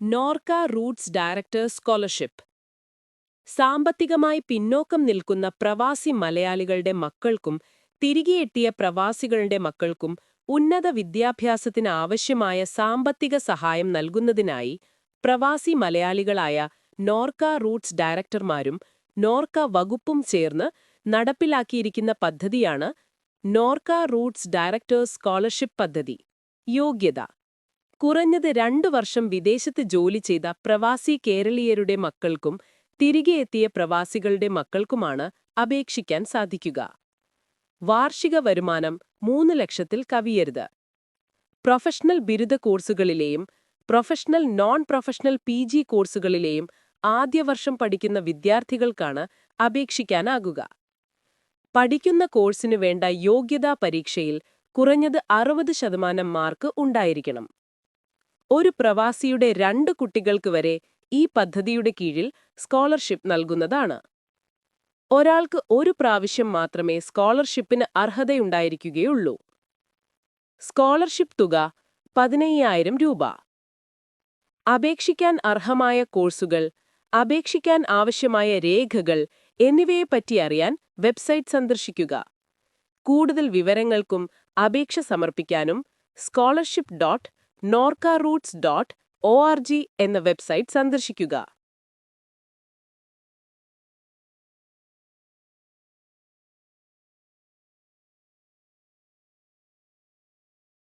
Norka Roots director scholarship. സാമ്പത്തികമായി പിന്നോക്കം നിൽക്കുന്ന പ്രവാസി മലയാളികളുടെ മക്കൾക്കും തിരികെയെത്തിയ പ്രവാസികളുടെ മക്കൾക്കും ഉന്നത വിദ്യാഭ്യാസത്തിന് ആവശ്യമായ സാമ്പത്തിക സഹായം നൽകുന്നതിനായി പ്രവാസി മലയാളികളായ നോർക്ക റൂട്ട്സ് ഡയറക്ടർമാരും നോർക്ക വകുപ്പും ചേർന്ന് നടപ്പിലാക്കിയിരിക്കുന്ന പദ്ധതിയാണ് നോർക്ക റൂട്ട്സ് ഡയറക്ടേഴ്സ് സ്കോളർഷിപ്പ് പദ്ധതി. യോഗ്യത. കുറഞ്ഞത് രണ്ടു വർഷം വിദേശത്ത് ജോലി ചെയ്ത പ്രവാസി കേരളീയരുടെ മക്കൾക്കും തിരികെ എത്തിയ പ്രവാസികളുടെ മക്കൾക്കുമാണ് അപേക്ഷിക്കാൻ സാധിക്കുക. വാർഷിക വരുമാനം മൂന്ന് ലക്ഷത്തിൽ കവിയരുത്. പ്രൊഫഷണൽ ബിരുദ കോഴ്സുകളിലെയും professional non professional P G കോഴ്സുകളിലെയും ആദ്യവർഷം പഠിക്കുന്ന വിദ്യാർത്ഥികൾക്കാണ് അപേക്ഷിക്കാനാകുക. പഠിക്കുന്ന കോഴ്സിനു വേണ്ട യോഗ്യതാ പരീക്ഷയിൽ കുറഞ്ഞത് അറുപത് ശതമാനം മാർക്ക് ഉണ്ടായിരിക്കണം. ഒരു പ്രവാസിയുടെ രണ്ട് കുട്ടികൾക്ക് വരെ ഈ പദ്ധതിയുടെ കീഴിൽ സ്കോളർഷിപ്പ് നൽകുന്നതാണ്. ഒരാൾക്ക് ഒരു പ്രാവശ്യം മാത്രമേ സ്കോളർഷിപ്പിന് അർഹതയുണ്ടായിരിക്കുകയുള്ളൂ. സ്കോളർഷിപ്പ് തുക പതിനയ്യായിരം രൂപ. അപേക്ഷിക്കാൻ അർഹമായ കോഴ്സുകൾ അപേക്ഷിക്കാൻ ആവശ്യമായ രേഖകൾ എന്നിവയെപ്പറ്റി അറിയാൻ വെബ്സൈറ്റ് സന്ദർശിക്കുക. കൂടുതൽ വിവരങ്ങൾക്കും അപേക്ഷ സമർപ്പിക്കാനും scholarship dot Norka roots dot O എന്ന വെബ്സൈറ്റ് സന്ദർശിക്കുക.